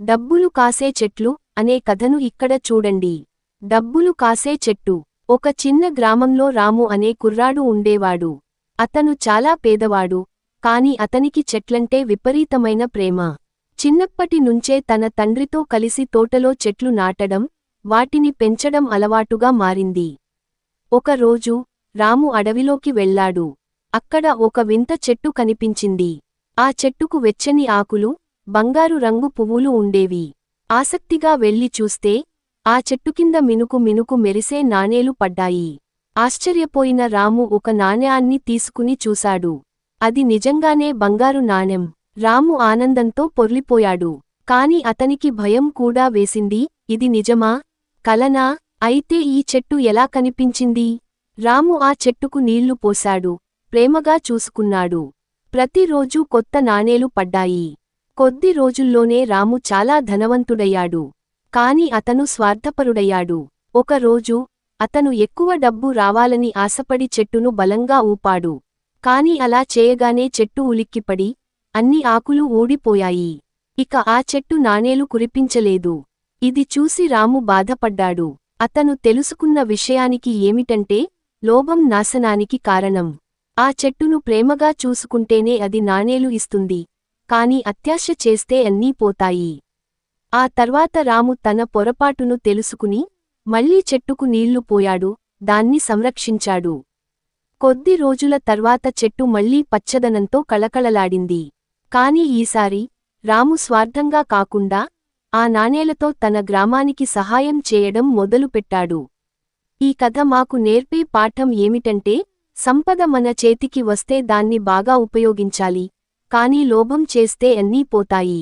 డబ్బులు కాసే చెట్లు అనే కథను ఇక్కడ చూడండి. డబ్బులు కాసే చెట్టు. ఒక చిన్న గ్రామంలో రాము అనే కుర్రాడు ఉండేవాడు. అతను చాలా పేదవాడు కాని అతనికి చెట్లంటే విపరీతమైన ప్రేమ. చిన్నప్పటి నుంచే తన తండ్రితో కలిసి తోటలో చెట్లు నాటడం వాటిని పెంచడం అలవాటుగా మారింది. ఒకరోజు రాము అడవిలోకి వెళ్ళాడు. అక్కడ ఒక వింత చెట్టు కనిపించింది. ఆ చెట్టుకు వెచ్చని ఆకులు బంగారు రంగు పువ్వులు ఉండేవి. ఆసక్తిగా వెళ్ళి చూస్తే ఆ చెట్టు కింద మినుకు మినుకు మెరిసే నాణేలు పడ్డాయి. ఆశ్చర్యపోయిన రాము ఒక నాణ్యాన్ని తీసుకుని చూశాడు. అది నిజంగానే బంగారు నాణెం రాము ఆనందంతో పొర్లిపోయాడు. కాని అతనికి భయం కూడా వేసింది ఇది నిజమా? కలనా? అయితే ఈ చెట్టు ఎలా కనిపించింది? రాము ఆ చెట్టుకు నీళ్ళు పోశాడు. ప్రేమగా చూసుకున్నాడు. ప్రతిరోజూ కొత్త నాణేలు పడ్డాయి. కొద్ది రోజుల్లోనే రాము చాలా ధనవంతుడయ్యాడు. కాని అతను స్వార్థపరుడయ్యాడు. ఒకరోజు అతను ఎక్కువ డబ్బు రావాలని ఆశపడి చెట్టును బలంగా ఊపాడు. కాని అలా చేయగానే చెట్టు ఉలిక్కిపడి అన్ని ఆకులు ఊడిపోయాయి. ఇక ఆ చెట్టు నాణేలు కురిపించలేదు. ఇది చూసి రాము బాధపడ్డాడు. అతను తెలుసుకున్న విషయానికి ఏమిటంటే లోభం నాశనానికి కారణం. ఆ చెట్టును ప్రేమగా చూసుకుంటేనే అది నాణేలు ఇస్తుంది. కాని అత్యాశ చేస్తే అన్నీ పోతాయి. ఆ తర్వాత రాము తన పొరపాటును తెలుసుకుని మళ్ళీ చెట్టుకు నీళ్ళు పోయాడు దాన్ని సంరక్షించాడు. కొద్ది రోజుల తర్వాత చెట్టు మళ్ళీ పచ్చదనంతో కళకళలాడింది. కాని ఈసారి రాము స్వార్థంగా కాకుండా ఆ నాణేలతో తన గ్రామానికి సహాయం చేయడం మొదలుపెట్టాడు. ఈ కథ మాకు నేర్పే పాఠం ఏమిటంటే సంపద మన చేతికి వస్తే దాన్ని బాగా ఉపయోగించాలి కానీ లోభం చేస్తే అన్నీ పోతాయి.